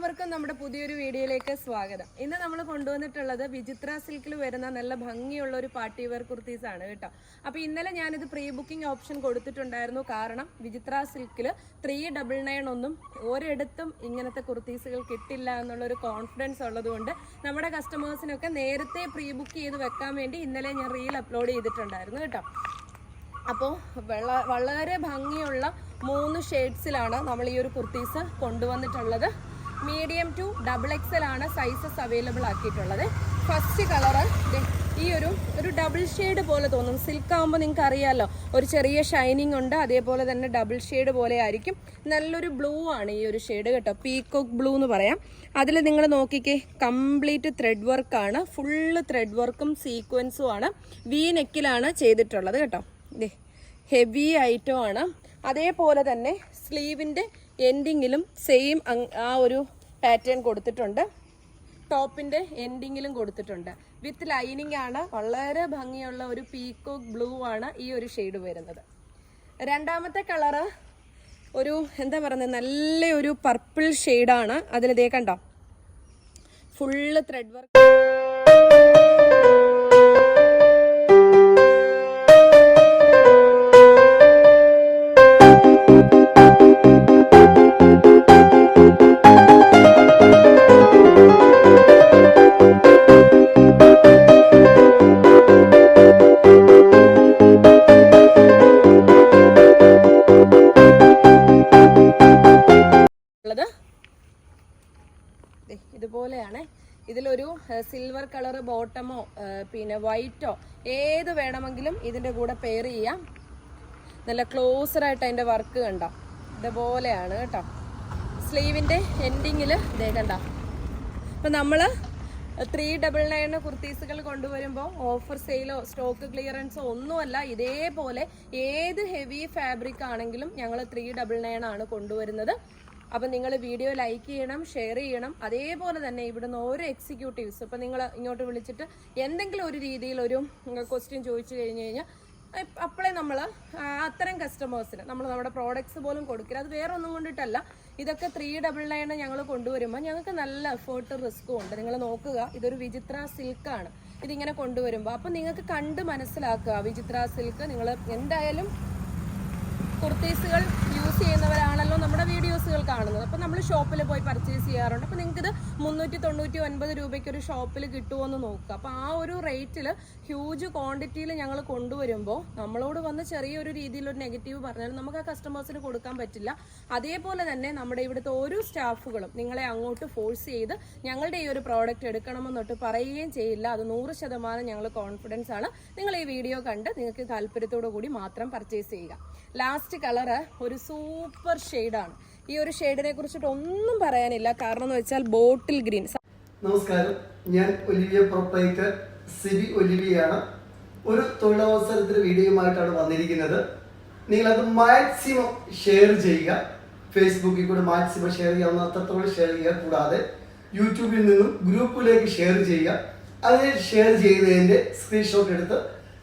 എല്ലാവർക്കും നമ്മുടെ പുതിയൊരു വീഡിയോയിലേക്ക് സ്വാഗതം. ഇന്ന് നമ്മൾ കൊണ്ടുവന്നിട്ടുള്ളത് വിചിത്ര സിൽക്കിൽ വരുന്ന നല്ല ഭംഗിയുള്ള ഒരു പാർട്ടി വെയർ കുർത്തീസ് ആണ് കേട്ടോ. അപ്പോൾ ഇന്നലെ ഞാനിത് പ്രീ ബുക്കിംഗ് ഓപ്ഷൻ കൊടുത്തിട്ടുണ്ടായിരുന്നു. കാരണം വിചിത്ര സിൽക്കിൽ ത്രീ ഡബിൾ നയൻ ഒന്നും ഒരിടത്തും ഇങ്ങനത്തെ കുർത്തീസുകൾ കിട്ടില്ല എന്നുള്ള ഒരു കോൺഫിഡൻസ് ഉള്ളതുകൊണ്ട് നമ്മുടെ കസ്റ്റമേഴ്സിനൊക്കെ നേരത്തെ പ്രീ ബുക്ക് ചെയ്ത് വെക്കാൻ വേണ്ടി ഇന്നലെ ഞാൻ റീൽ അപ്ലോഡ് ചെയ്തിട്ടുണ്ടായിരുന്നു കേട്ടോ. അപ്പോൾ വളരെ ഭംഗിയുള്ള മൂന്ന് ഷെയ്ഡ്സിലാണ് നമ്മൾ ഈ ഒരു കുർത്തീസ് കൊണ്ടുവന്നിട്ടുള്ളത്. മീഡിയം ടു ഡബിൾ എക്സൽ ആണ് സൈസസ് അവൈലബിൾ ആക്കിയിട്ടുള്ളത്. ഫസ്റ്റ് കളറ് ഈ ഒരു ഒരു ഡബിൾ ഷെയ്ഡ് പോലെ തോന്നും. സിൽക്ക് ആകുമ്പോൾ നിങ്ങൾക്ക് അറിയാമല്ലോ ഒരു ചെറിയ ഷൈനിങ് ഉണ്ട് അതേപോലെ തന്നെ ഡബിൾ ഷെയ്ഡ് പോലെ ആയിരിക്കും. നല്ലൊരു ബ്ലൂ ആണ് ഈ ഒരു ഷെയ്ഡ് കേട്ടോ. പീക്കോക്ക് ബ്ലൂ എന്ന് പറയാം. അതിൽ നിങ്ങൾ നോക്കിക്കേ കംപ്ലീറ്റ് ത്രെഡ് വർക്കാണ് ഫുള്ള് ത്രെഡ് വർക്കും സീക്വൻസും ആണ്. വി നെക്കിലാണ് ചെയ്തിട്ടുള്ളത് കേട്ടോ. ഹെവി ഐറ്റം ആണ്. അതേപോലെ തന്നെ സ്ലീവിന്റെ എൻഡിങ്ങിലും സെയിം ആ ഒരു പാറ്റേൺ കൊടുത്തിട്ടുണ്ട്. ടോപ്പിന്റെ എൻഡിങ്ങിലും കൊടുത്തിട്ടുണ്ട്. വിത്ത് ലൈനിങ് ആണ് വളരെ ഭംഗിയുള്ള ഒരു പീക്കോക്ക് ബ്ലൂ ആണ് ഈ ഒരു ഷെയ്ഡ് വരുന്നത്. രണ്ടാമത്തെ കളറ് ഒരു എന്താ പറയുന്നത് നല്ലൊരു പർപ്പിൾ ഷെയ്ഡാണ് അതിൽ ഇതേ കണ്ടോ? ഫുള്ള് ത്രെഡ് വർക്ക് ഇതുപോലെയാണ്. ഇതിലൊരു സിൽവർ കളർ ബോട്ടമോ പിന്നെ വൈറ്റോ ഏത് വേണമെങ്കിലും ഇതിന്റെ കൂടെ പെയർ ചെയ്യാം. നല്ല ക്ലോസറായിട്ട് അതിന്റെ വർക്ക് കണ്ടോ? ഇതുപോലെയാണ് കേട്ടോ. സ്ലീവിന്റെ എൻഡിങ്ങിൽ ഇതേ കണ്ടോ? അപ്പൊ നമ്മൾ ത്രീ ഡബിൾ നയൻ കുർത്തീസുകൾ കൊണ്ടുവരുമ്പോൾ ഓഫർ സെയിലോ സ്റ്റോക്ക് ക്ലിയറൻസോ ഒന്നുമല്ല ഇതേപോലെ ഏത് ഹെവി ഫാബ്രിക് ആണെങ്കിലും ഞങ്ങൾ ത്രീ ഡബിൾ നയൻ ആണ് കൊണ്ടുവരുന്നത്. അപ്പം നിങ്ങൾ വീഡിയോ ലൈക്ക് ചെയ്യണം ഷെയർ ചെയ്യണം. അതേപോലെ തന്നെ ഇവിടുന്ന് ഓരോ എക്സിക്യൂട്ടീവ്സ് ഇപ്പം നിങ്ങൾ ഇങ്ങോട്ട് വിളിച്ചിട്ട് എന്തെങ്കിലും ഒരു രീതിയിൽ ഒരു ക്വസ്റ്റ്യൻ ചോദിച്ചു കഴിഞ്ഞു കഴിഞ്ഞാൽ അപ്പോഴേ നമ്മൾ അത്തരം കസ്റ്റമേഴ്സിന് നമ്മൾ നമ്മുടെ പ്രോഡക്ട്സ് പോലും കൊടുക്കില്ല. അത് വേറെ ഒന്നും കൊണ്ടിട്ടല്ല. ഇതൊക്കെ ത്രീ ഡബിൾ നയൻ ഞങ്ങൾ കൊണ്ടുവരുമ്പോൾ ഞങ്ങൾക്ക് നല്ല എഫേർട്ട് റിസ്ക്കും ഉണ്ട്. നിങ്ങൾ നോക്കുക ഇതൊരു വിചിത്ര സിൽക്കാണ് ഇതിങ്ങനെ കൊണ്ടുവരുമ്പോൾ അപ്പം നിങ്ങൾക്ക് കണ്ട് മനസ്സിലാക്കുക വിചിത്ര സിൽക്ക് നിങ്ങൾ എന്തായാലും കുർത്തീസുകൾ യൂസ് ചെയ്യുന്നവരാണല്ലോ നമ്മുടെ വീഡിയോസുകൾ കാണുന്നത്. അപ്പോൾ നമ്മൾ ഷോപ്പിൽ പോയി പർച്ചേസ് ചെയ്യാറുണ്ട്. അപ്പോൾ നിങ്ങൾക്കിത് മുന്നൂറ്റി തൊണ്ണൂറ്റി ഒൻപത് രൂപയ്ക്ക് ഒരു ഷോപ്പിൽ കിട്ടുമോ എന്ന് നോക്കുക. അപ്പോൾ ആ ഒരു റേറ്റിൽ ഹ്യൂജ് ക്വാണ്ടിറ്റിയിൽ ഞങ്ങൾ കൊണ്ടുവരുമ്പോൾ നമ്മളോട് വന്ന് ചെറിയൊരു രീതിയിലൊരു നെഗറ്റീവ് പറഞ്ഞാൽ നമുക്ക് ആ കസ്റ്റമേഴ്സിന് കൊടുക്കാൻ പറ്റില്ല. അതേപോലെ തന്നെ നമ്മുടെ ഇവിടുത്തെ ഓരോ സ്റ്റാഫുകളും നിങ്ങളെ അങ്ങോട്ട് ഫോഴ്സ് ചെയ്ത് ഞങ്ങളുടെ ഈ ഒരു പ്രോഡക്റ്റ് എടുക്കണമെന്നൊട്ട് പറയുകയും ചെയ്യില്ല. അത് നൂറ് ശതമാനം ഞങ്ങൾ കോൺഫിഡൻസ് ആണ്. നിങ്ങൾ ഈ വീഡിയോ കണ്ട് നിങ്ങൾക്ക് താല്പര്യത്തോടു കൂടി മാത്രം പർച്ചേസ് ചെയ്യുക. ലാസ്റ്റ് കളറ് ഒരു സൂപ്പർ ഷെയ്ഡാണ്. ഈ ഒരു ഷെയ്ഡിനെ കുറിച്ചിട്ട് ഒന്നും പറയാനില്ല. കാരണം എന്ന് വെച്ചാൽ ബോട്ടിൽ ഗ്രീൻ. നമസ്കാരം. ഞാൻ ഒലിവിയ പ്രൊപ്പറേറ്റർ സിബി ഒലിവിയാണ്. ഒരു തൊഴിലവസരത്തിന് വീഡിയോയുമായിട്ടാണ് വന്നിരിക്കുന്നത്. നിങ്ങൾ അത് മാക്സിമം ഷെയർ ചെയ്യുക. ഫേസ്ബുക്കിൽ കൂടെ മാക്സിമം ഷെയർ ചെയ്യാവുന്ന അത്രത്തോളം ഷെയർ ചെയ്യുക. കൂടാതെ യൂട്യൂബിൽ നിന്നും ഗ്രൂപ്പിലേക്ക് ഷെയർ ചെയ്യുക. അതിനെ ഷെയർ ചെയ്തതിന്റെ സ്ക്രീൻഷോട്ട് എടുത്ത്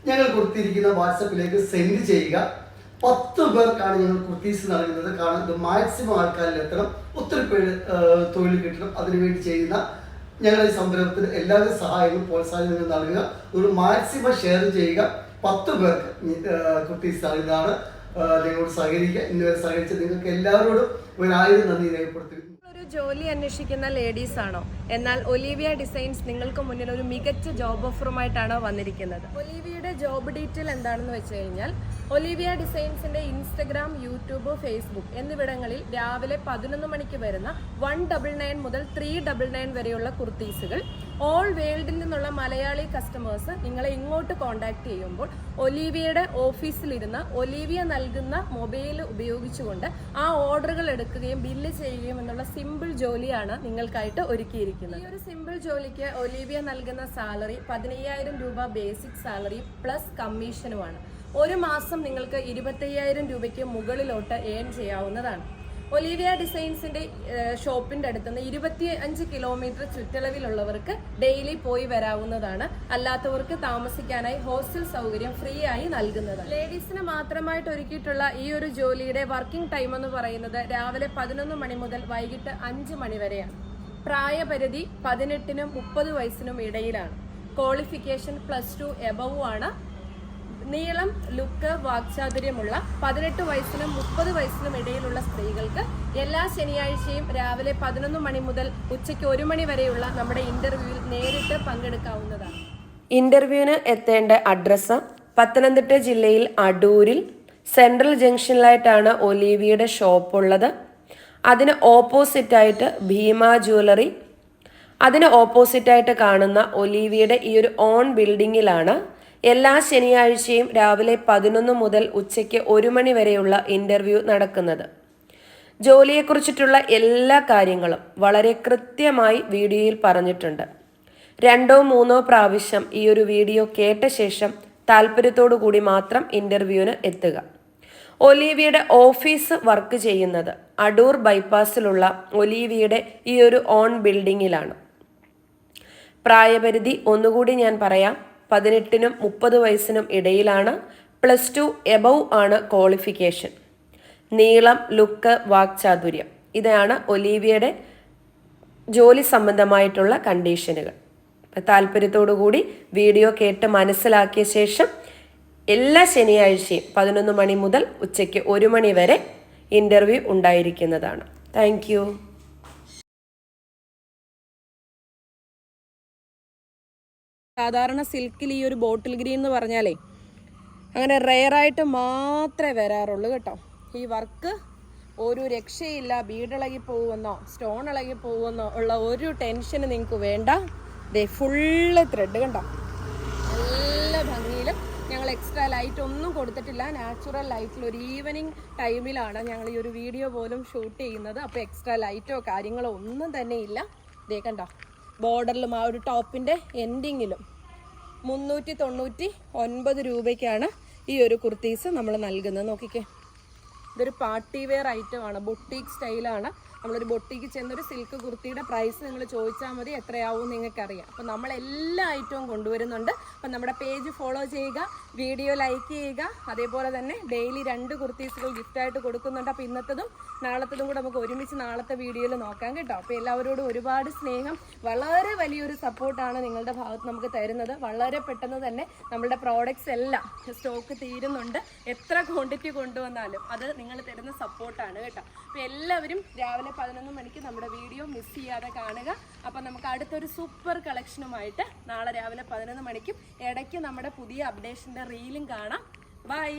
ഞങ്ങൾ കൊടുത്തിരിക്കുന്ന വാട്സപ്പിലേക്ക് സെൻഡ് ചെയ്യുക. പത്ത് പേർക്കാണ് ഞങ്ങൾ കുർത്തീസ് നൽകുന്നത്. കാരണം ഇത് മാക്സിമം ആൾക്കാരിൽ എത്തണം. ഒത്തിരി പേര് തൊഴിൽ കിട്ടണം. അതിനുവേണ്ടി ചെയ്യുന്ന ഞങ്ങളുടെ ഈ സംരംഭത്തിന് എല്ലാവിധ സഹായങ്ങളും പ്രോത്സാഹനങ്ങളും നൽകുക. ഒരു മാക്സിമം ഷെയർ ചെയ്യുക. പത്ത് പേർക്ക് കുർത്തീസ് നൽകുന്നതാണ്. നിങ്ങളോട് സഹകരിക്കുക. ഇന്നുവരെ സഹകരിച്ച നിങ്ങൾക്ക് എല്ലാവരോടും ഒരായിരം നന്ദി രേഖപ്പെടുത്തുന്നു. ജോലി അന്വേഷിക്കുന്ന ലേഡീസ് ആണോ? എന്നാൽ ഒലീവിയ ഡിസൈൻസ് നിങ്ങൾക്ക് മുന്നിൽ ഒരു മികച്ച ജോബ് ഓഫറുമായിട്ടാണ് വന്നിരിക്കുന്നത്. ഒലീവിയയുടെ ജോബ് ഡീറ്റെയിൽ എന്താണെന്ന് വെച്ച് കഴിഞ്ഞാൽ ഒലീവിയ ഡിസൈൻസിന്റെ ഇൻസ്റ്റഗ്രാം യൂട്യൂബ് ഫേസ്ബുക്ക് എന്നിവിടങ്ങളിൽ രാവിലെ പതിനൊന്ന് മണിക്ക് വരുന്ന വൺ ഡബിൾ നയൻ മുതൽ ത്രീ ഡബിൾ നയൻ വരെയുള്ള കുർത്തീസുകൾ ഓൾ വേൾഡിൽ നിന്നുള്ള മലയാളി കസ്റ്റമേഴ്സ് നിങ്ങളെ ഇങ്ങോട്ട് കോൺടാക്ട് ചെയ്യുമ്പോൾ ഒലീവിയയുടെ ഓഫീസിലിരുന്ന് ഒലീവിയ നൽകുന്ന മൊബൈൽ ഉപയോഗിച്ചുകൊണ്ട് ആ ഓർഡറുകൾ എടുക്കുകയും ബില്ല് ചെയ്യുകയും എന്നുള്ള സിമ്പിൾ ജോലിയാണ് നിങ്ങൾക്കായിട്ട് ഒരുക്കിയിരിക്കുന്നത്. ഈ ഒരു സിമ്പിൾ ജോലിക്ക് ഒലീവിയ നൽകുന്ന സാലറി പതിനയ്യായിരം രൂപ ബേസിക് സാലറി പ്ലസ് കമ്മീഷനുമാണ് ഒരു മാസം നിങ്ങൾക്ക് ഇരുപത്തയ്യായിരം രൂപയ്ക്ക് മുകളിലോട്ട് ഏൺ ചെയ്യാവുന്നതാണ്. ഒലീവിയ ഡിസൈൻസിന്റെ ഷോപ്പിന്റെ അടുത്തുനിന്ന് ഇരുപത്തി അഞ്ച് കിലോമീറ്റർ ചുറ്റളവിലുള്ളവർക്ക് ഡെയിലി പോയി വരാവുന്നതാണ്. അല്ലാത്തവർക്ക് താമസിക്കാനായി ഹോസ്റ്റൽ സൗകര്യം ഫ്രീ ആയി നൽകുന്നതാണ് ലേഡീസിന് മാത്രമായിട്ട് ഒരുക്കിയിട്ടുള്ള ഈ ഒരു ജോലിയുടെ വർക്കിംഗ് ടൈം എന്ന് പറയുന്നത് രാവിലെ പതിനൊന്ന് മണി മുതൽ വൈകിട്ട് അഞ്ച് മണി വരെയാണ്. പ്രായപരിധി പതിനെട്ടിനും മുപ്പത് വയസ്സിനും ഇടയിലാണ്. ക്വാളിഫിക്കേഷൻ പ്ലസ് ടു എബവ് ആണ് നീളം ലുക്ക് വാക്ചാതുര്യമുള്ള പതിനെട്ട് വയസ്സിനും മുപ്പത് വയസ്സിനും ഇടയിലുള്ള സ്ത്രീകൾക്ക് എല്ലാ ശനിയാഴ്ചയും രാവിലെ പതിനൊന്ന് മണി മുതൽ ഉച്ചയ്ക്ക് ഒരു മണി വരെയുള്ള നമ്മുടെ ഇന്റർവ്യൂവിൽ നേരിട്ട് പങ്കെടുക്കാവുന്നതാണ്. ഇന്റർവ്യൂവിന് എത്തേണ്ട അഡ്രസ്സ് പത്തനംതിട്ട ജില്ലയിൽ അടൂരിൽ സെൻട്രൽ ജംഗ്ഷനിലായിട്ടാണ് ഒലീവിയുടെ ഷോപ്പ് ഉള്ളത്. അതിന് ഓപ്പോസിറ്റായിട്ട് ഭീമ ജ്വല്ലറി അതിന് ഓപ്പോസിറ്റായിട്ട് കാണുന്ന ഒലീവിയുടെ ഈ ഒരു ഓൺ ബിൽഡിങ്ങിലാണ് എല്ലാ ശനിയാഴ്ചയും രാവിലെ പതിനൊന്ന് മുതൽ ഉച്ചയ്ക്ക് ഒരു മണി വരെയുള്ള ഇന്റർവ്യൂ നടക്കുന്നത്. ജോലിയെക്കുറിച്ചിട്ടുള്ള എല്ലാ കാര്യങ്ങളും വളരെ കൃത്യമായി വീഡിയോയിൽ പറഞ്ഞിട്ടുണ്ട്. രണ്ടോ മൂന്നോ പ്രാവശ്യം ഈ ഒരു വീഡിയോ കേട്ട ശേഷം താല്പര്യത്തോടു കൂടി മാത്രം ഇന്റർവ്യൂവിന് എത്തുക. ഒലീവിയുടെ ഓഫീസ് വർക്ക് ചെയ്യുന്നത് അടൂർ ബൈപ്പാസിലുള്ള ഒലീവിയുടെ ഈ ഒരു ഓൺ ബിൽഡിങ്ങിലാണ്. പ്രായപരിധി ഒന്നുകൂടി ഞാൻ പറയാം. പതിനെട്ടിനും മുപ്പത് വയസ്സിനും ഇടയിലാണ് പ്ലസ് ടു എബവ് ആണ് ക്വാളിഫിക്കേഷൻ നീളം ലുക്ക് വാക്ചാതുര്യം ഇതാണ് ഒലീവിയയുടെ ജോലി സംബന്ധമായിട്ടുള്ള കണ്ടീഷനുകൾ താല്പര്യത്തോടു കൂടി വീഡിയോ കേട്ട് മനസ്സിലാക്കിയ ശേഷം എല്ലാ ശനിയാഴ്ചയും പതിനൊന്ന് മണി മുതൽ ഉച്ചയ്ക്ക് ഒരു മണി വരെ ഇന്റർവ്യൂ ഉണ്ടായിരിക്കുന്നതാണ്. താങ്ക് സാധാരണ സിൽക്കിൽ ഈ ഒരു ബോട്ടിൽ ഗ്രീൻ എന്ന് പറഞ്ഞാലേ അങ്ങനെ റെയറായിട്ട് മാത്രമേ വരാറുള്ളൂ കേട്ടോ. ഈ വർക്ക് ഒരു രക്ഷയില്ല വീടിളകി പോകുമെന്നോ സ്റ്റോൺ ഇളകി പോകുമെന്നോ ഉള്ള ഒരു ടെൻഷന് നിങ്ങൾക്ക് വേണ്ട. ദേ ഫുള്ള് ത്രെഡ് കണ്ടോ? നല്ല ഭംഗിയിലും ഞങ്ങൾ എക്സ്ട്രാ ലൈറ്റ് ഒന്നും കൊടുത്തിട്ടില്ല. നാച്ചുറൽ ലൈറ്റിൽ ഒരു ഈവനിങ് ടൈമിലാണ് ഞങ്ങൾ ഈ ഒരു വീഡിയോ പോലും ഷൂട്ട് ചെയ്യുന്നത്. അപ്പോൾ എക്സ്ട്രാ ലൈറ്റോ കാര്യങ്ങളോ ഒന്നും തന്നെ ഇല്ല. ദേ കണ്ടോ? ബോർഡറിലും ആ ഒരു ടോപ്പിന്റെ എൻഡിങ്ങിലും മുന്നൂറ്റി തൊണ്ണൂറ്റി ഒൻപത് രൂപയ്ക്കാണ് ഈ ഒരു കുർത്തീസ് നമ്മൾ നൽകുന്നത്. നോക്കിക്കേ. ഇതൊരു പാർട്ടി വെയർ ഐറ്റം ആണ്. ബൊട്ടീക്ക് സ്റ്റൈലാണ് നമ്മളൊരു ബൊട്ടീക്ക് ചെന്നൊരു സിൽക്ക് കുർത്തിയുടെ പ്രൈസ് നിങ്ങൾ ചോദിച്ചാൽ മതി എത്രയാവും നിങ്ങൾക്കറിയാം. അപ്പം നമ്മൾ എല്ലാ ഐറ്റവും കൊണ്ടുവരുന്നുണ്ട്. അപ്പം നമ്മുടെ പേജ് ഫോളോ ചെയ്യുക വീഡിയോ ലൈക്ക് ചെയ്യുക. അതേപോലെ തന്നെ ഡെയിലി രണ്ട് കുർത്തീസുകൾ ഗിഫ്റ്റായിട്ട് കൊടുക്കുന്നുണ്ട്. അപ്പോൾ ഇന്നത്തതും നാളത്തതും കൂടെ നമുക്ക് ഒരുമിച്ച് നാളത്തെ വീഡിയോയിൽ നോക്കാം കേട്ടോ. അപ്പോൾ എല്ലാവരോടും ഒരുപാട് സ്നേഹം. വളരെ വലിയൊരു സപ്പോർട്ടാണ് നിങ്ങളുടെ ഭാഗത്ത് നമുക്ക് തരുന്നത്. വളരെ പെട്ടെന്ന് തന്നെ നമ്മളുടെ പ്രോഡക്റ്റ്സ് എല്ലാം സ്റ്റോക്ക് തീരുന്നുണ്ട്. എത്ര ക്വാണ്ടിറ്റി കൊണ്ടുവന്നാലും അത് നിങ്ങൾ തരുന്ന സപ്പോർട്ടാണ് കേട്ടോ. അപ്പോൾ എല്ലാവരും രാവിലെ പതിനൊന്ന് മണിക്ക് നമ്മുടെ വീഡിയോ മിസ് ചെയ്യാതെ കാണുക. അപ്പം നമുക്ക് അടുത്തൊരു സൂപ്പർ കളക്ഷനുമായിട്ട് നാളെ രാവിലെ പതിനൊന്ന് മണിക്കും ഇടയ്ക്ക് നമ്മുടെ പുതിയ അപ്ഡേഷന്റെ റീലും കാണാം. ബൈ